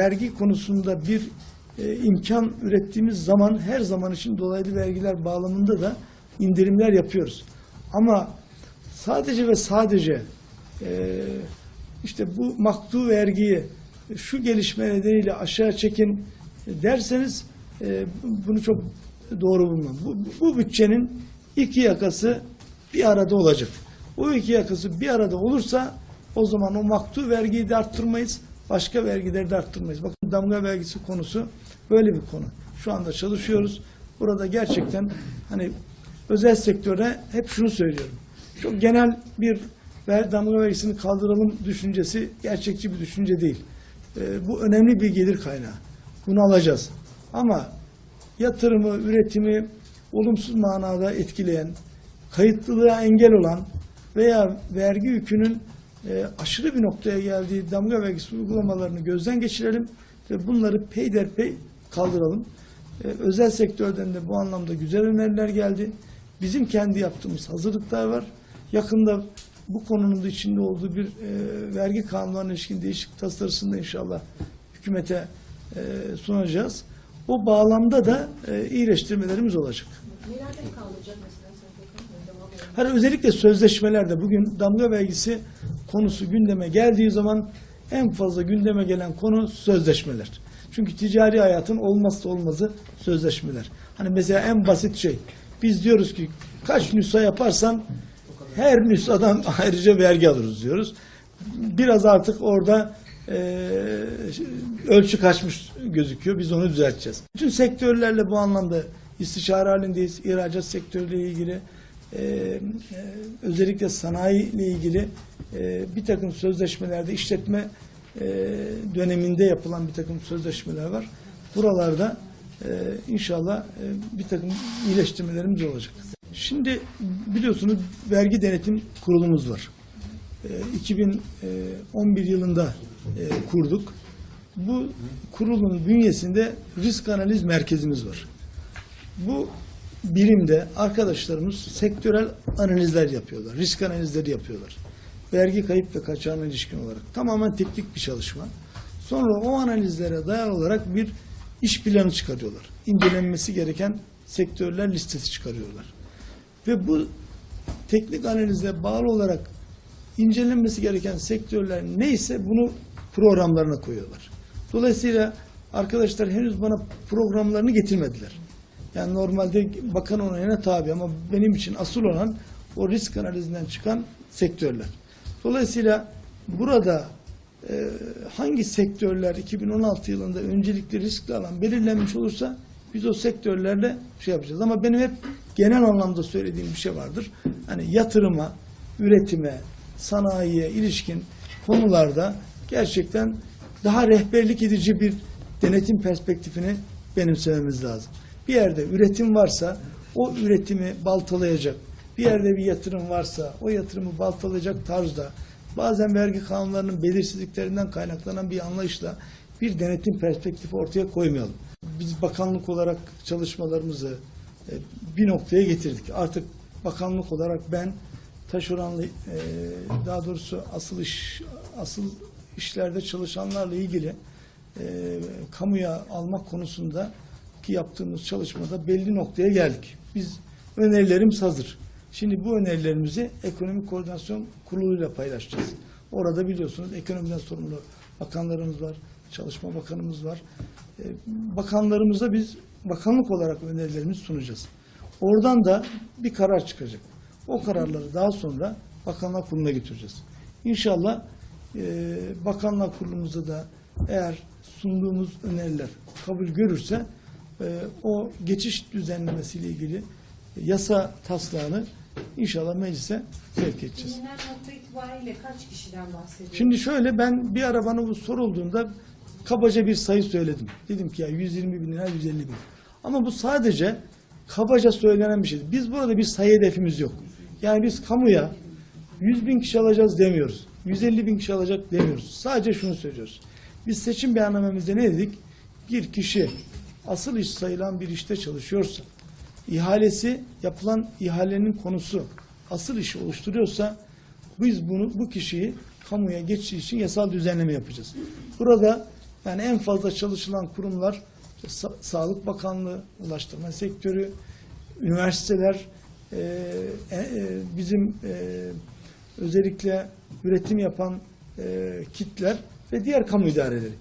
Vergi konusunda bir e, imkan ürettiğimiz zaman her zaman için dolaylı vergiler bağlamında da indirimler yapıyoruz. Ama sadece ve sadece e, işte bu maktu vergiyi şu gelişme nedeniyle aşağı çekin derseniz e, bunu çok doğru bulmam. Bu, bu bütçenin iki yakası bir arada olacak. O iki yakası bir arada olursa o zaman o maktu vergiyi de arttırmayız. Başka vergileri de arttırmayız. Bakın damga vergisi konusu böyle bir konu. Şu anda çalışıyoruz. Burada gerçekten hani özel sektöre hep şunu söylüyorum. Çok genel bir ver, damga vergisini kaldıralım düşüncesi gerçekçi bir düşünce değil. Ee, bu önemli bir gelir kaynağı. Bunu alacağız. Ama yatırımı, üretimi olumsuz manada etkileyen, kayıtlılığa engel olan veya vergi yükünün e, aşırı bir noktaya geldiği damga vergisi uygulamalarını gözden geçirelim ve bunları peyderpey kaldıralım. E, özel sektörden de bu anlamda güzel öneriler geldi. Bizim kendi yaptığımız hazırlıklar var. Yakında bu konunun da içinde olduğu bir e, vergi kanunlarına ilişkin değişik tasarısını da inşallah hükümete e, sunacağız. O bağlamda da e, iyileştirmelerimiz olacak. Nelerde kaldıracak mesela. Hani özellikle sözleşmelerde bugün damga vergisi konusu gündeme geldiği zaman en fazla gündeme gelen konu sözleşmeler. Çünkü ticari hayatın olmazsa olmazı sözleşmeler. Hani mesela en basit şey. Biz diyoruz ki kaç nüsa yaparsan her nüshadan ayrıca vergi alırız diyoruz. Biraz artık orada eee, ölçü kaçmış gözüküyor. Biz onu düzelteceğiz. Bütün sektörlerle bu anlamda istişare halindeyiz. İhracat sektörüyle ilgili eee, eee, özellikle sanayi ile ilgili eee, bir takım sözleşmelerde işletme eee, döneminde yapılan bir takım sözleşmeler var. Buralarda eee, inşallah eee, bir takım iyileştirmelerimiz olacak. Şimdi biliyorsunuz vergi denetim kurulumuz var. Ee, 2011 yılında e, kurduk. Bu kurulun bünyesinde risk analiz merkezimiz var. Bu birimde arkadaşlarımız sektörel analizler yapıyorlar. Risk analizleri yapıyorlar. Vergi kayıp ve kaçağına ilişkin olarak. Tamamen teknik bir çalışma. Sonra o analizlere dayalı olarak bir iş planı çıkarıyorlar. İncelenmesi gereken sektörler listesi çıkarıyorlar. Ve bu teknik analize bağlı olarak incelenmesi gereken sektörler neyse bunu programlarına koyuyorlar. Dolayısıyla arkadaşlar henüz bana programlarını getirmediler. Yani normalde bakan onayına tabi ama benim için asıl olan o risk analizinden çıkan sektörler. Dolayısıyla burada e, hangi sektörler 2016 yılında öncelikli riskli alan belirlenmiş olursa biz o sektörlerle şey yapacağız. Ama benim hep genel anlamda söylediğim bir şey vardır. Hani yatırıma, üretime, sanayiye ilişkin konularda gerçekten daha rehberlik edici bir denetim perspektifini benimsememiz lazım. Bir yerde üretim varsa o üretimi baltalayacak. Bir yerde bir yatırım varsa o yatırımı baltalayacak tarzda bazen vergi kanunlarının belirsizliklerinden kaynaklanan bir anlayışla bir denetim perspektifi ortaya koymayalım. Biz bakanlık olarak çalışmalarımızı e, bir noktaya getirdik. Artık bakanlık olarak ben taşeronlu e, daha doğrusu asıl iş asıl işlerde çalışanlarla ilgili e, kamuya almak konusunda ki yaptığımız çalışmada belli noktaya geldik. Biz önerilerimiz hazır. Şimdi bu önerilerimizi Ekonomik Koordinasyon Kurulu'yla paylaşacağız. Orada biliyorsunuz ekonomiden sorumlu bakanlarımız var, Çalışma Bakanımız var. E, bakanlarımıza biz bakanlık olarak önerilerimizi sunacağız. Oradan da bir karar çıkacak. O kararları daha sonra Bakanlar Kurulu'na götüreceğiz. İnşallah e, Bakanlar Kurulu'muzda da eğer sunduğumuz öneriler kabul görürse o geçiş düzenlemesiyle ilgili yasa taslağını inşallah meclise sevk edeceğiz. Gelinen nokta itibariyle kaç kişiden bahsediyoruz? Şimdi şöyle ben bir ara bana bu sorulduğunda kabaca bir sayı söyledim. Dedim ki ya 120 bin lira 150 bin. Ama bu sadece kabaca söylenen bir şey. Biz burada bir sayı hedefimiz yok. Yani biz kamuya 100 bin kişi alacağız demiyoruz. 150 bin kişi alacak demiyoruz. Sadece şunu söylüyoruz. Biz seçim beyannamemizde ne dedik? Bir kişi asıl iş sayılan bir işte çalışıyorsa, ihalesi yapılan ihalenin konusu asıl işi oluşturuyorsa biz bunu bu kişiyi kamuya geçiş için yasal düzenleme yapacağız. Burada Yani en fazla çalışılan kurumlar işte Sa- Sağlık Bakanlığı, Ulaştırma Sektörü, üniversiteler, e, e, bizim e, özellikle üretim yapan e, kitler ve diğer kamu idareleri.